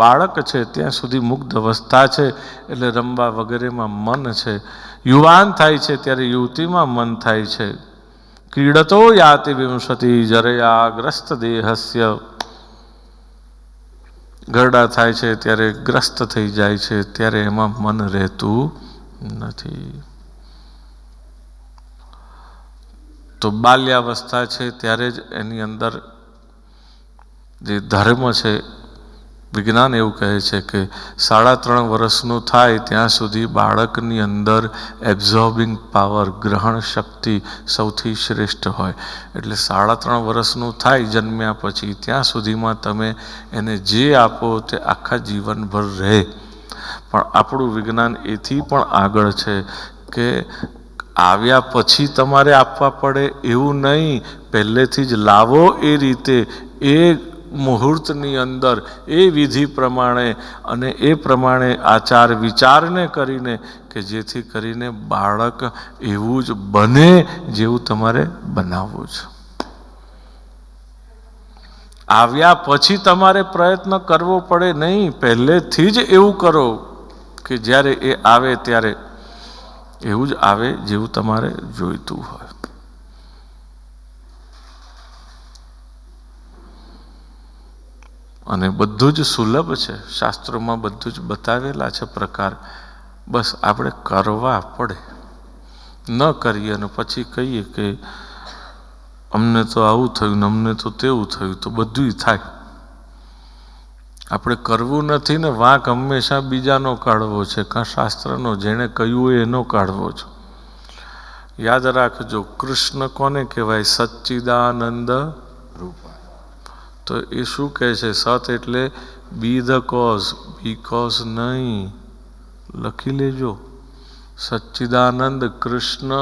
બાળક છે, ત્યાં સુધી મુગ્ધ અવસ્થા છે, એટલે રમવા વગેરેમાં મન છે. યુવાન થાય છે, ત્યારે યુવતીમાં મન થાય છે. ક્રીડતો યાતિ વિંશતિ જરયા ગ્રસ્ત દેહસ્ય. ગરડા થાય છે, ત્યારે ગ્રસ્ત થઈ જાય છે, ત્યારે એમાં મન રહેતું નથી. તો બાલ્યાવસ્થા છે, ત્યારે જ એની અંદર જે ધર્મ છે વિજ્ઞાન એવું કહે છે કે સાડા ત્રણ વર્ષનું થાય ત્યાં સુધી બાળકની અંદર એબ્ઝોર્બિંગ પાવર ગ્રહણ શક્તિ સૌથી શ્રેષ્ઠ હોય. એટલે સાડા ત્રણ વર્ષનું થાય જન્મ્યા પછી ત્યાં સુધીમાં તમે એને જે આપો તે આખા જીવનભર રહે. પણ આપણું વિજ્ઞાન એથી પણ આગળ છે કે આવ્યા પછી તમારે આપવા પડે એવું નહીં. પહેલેથી જ લાવો એ રીતે એ મુહૂર્તની અંદર એ વિધિ પ્રમાણે અને એ પ્રમાણે આચાર વિચારને કરીને કે જેથી કરીને બાળક એવું જ બને જેવું તમારે બનાવવું છે. આવ્યા પછી તમારે પ્રયત્ન કરવો પડે નહીં, પહેલેથી જ એવું કરો કે જ્યારે એ આવે ત્યારે એવું જ આવે જેવું તમારે જોઈતું હોય. અને બધું જ સુલભ છે. શાસ્ત્રોમાં બધું જ બતાવેલા છે પ્રકાર. બસ આપણે કરવા પડે. ન કરીએ અને પછી કહીએ કે અમને તો આવું થયું ને અમને તો તેવું થયું, તો બધું થાય. આપણે કરવું નથી ને વાંક હંમેશા બીજાનો કાઢવો છે. કાં શાસ્ત્રનો જેણે કહ્યું હોય એનો કાઢવો છે. યાદ રાખજો, કૃષ્ણ કોને કહેવાય? સચ્ચિદાનંદ રૂપા. તો એ શું કહે છે, સત એટલે બી ધ કોઝ, બીકોઝ નહીં. લખી લેજો. સચ્ચિદાનંદ કૃષ્ણ,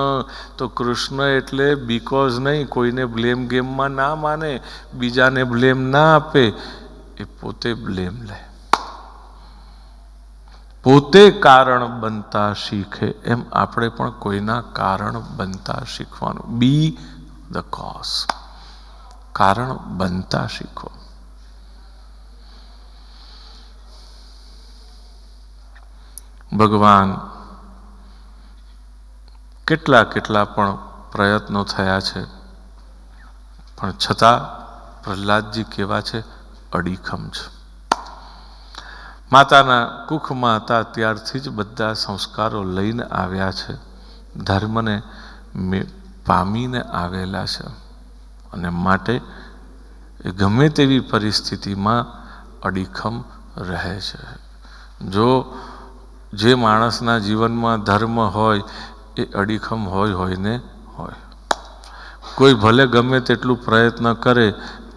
તો કૃષ્ણ એટલે બીકોઝ નહીં, કોઈને બ્લેમ ગેમમાં ના માને, બીજાને બ્લેમ ના આપે. એ પોતે બ્લેમ લે. પોતે કારણ બનતા શીખે, એમ આપણે પણ કોઈના કારણ બનતા શીખવાનું. Be the cause. કારણ બનતા શીખો. ભગવાન કેટલા કેટલા પણ પ્રયત્નો થયા છે, પણ છતાં પ્રહલાદજી કેવા છે? અડીખમ છે. માતાના કુખમાં હતા ત્યારથી જ બધા સંસ્કારો લઈને આવ્યા છે. ધર્મને પામીને આવેલા છે. અને માટે એ ગમે તેવી પરિસ્થિતિમાં અડીખમ રહે છે. જો જે માણસના જીવનમાં ધર્મ હોય, એ અડીખમ હોય હોય ને હોય. કોઈ ભલે ગમે તેટલું પ્રયત્ન કરે,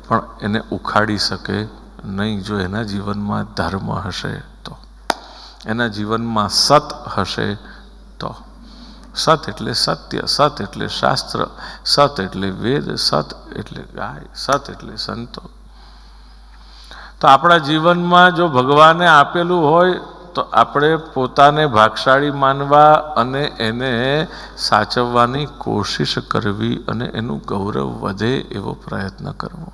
પણ એને ઉખાડી શકે નહીં જો એના જીવનમાં ધર્મ હશે તો. એના જીવનમાં સત હશે તો. સત એટલે સત્ય, સત એટલે શાસ્ત્ર, સત એટલે વેદ, સત એટલે ગાય, સત એટલે સંતો. તો આપણા જીવનમાં જો ભગવાને આપેલું હોય, તો આપણે પોતાને ભાગશાળી માનવા અને એને સાચવવાની કોશિશ કરવી અને એનું ગૌરવ વધે એવો પ્રયત્ન કરવો.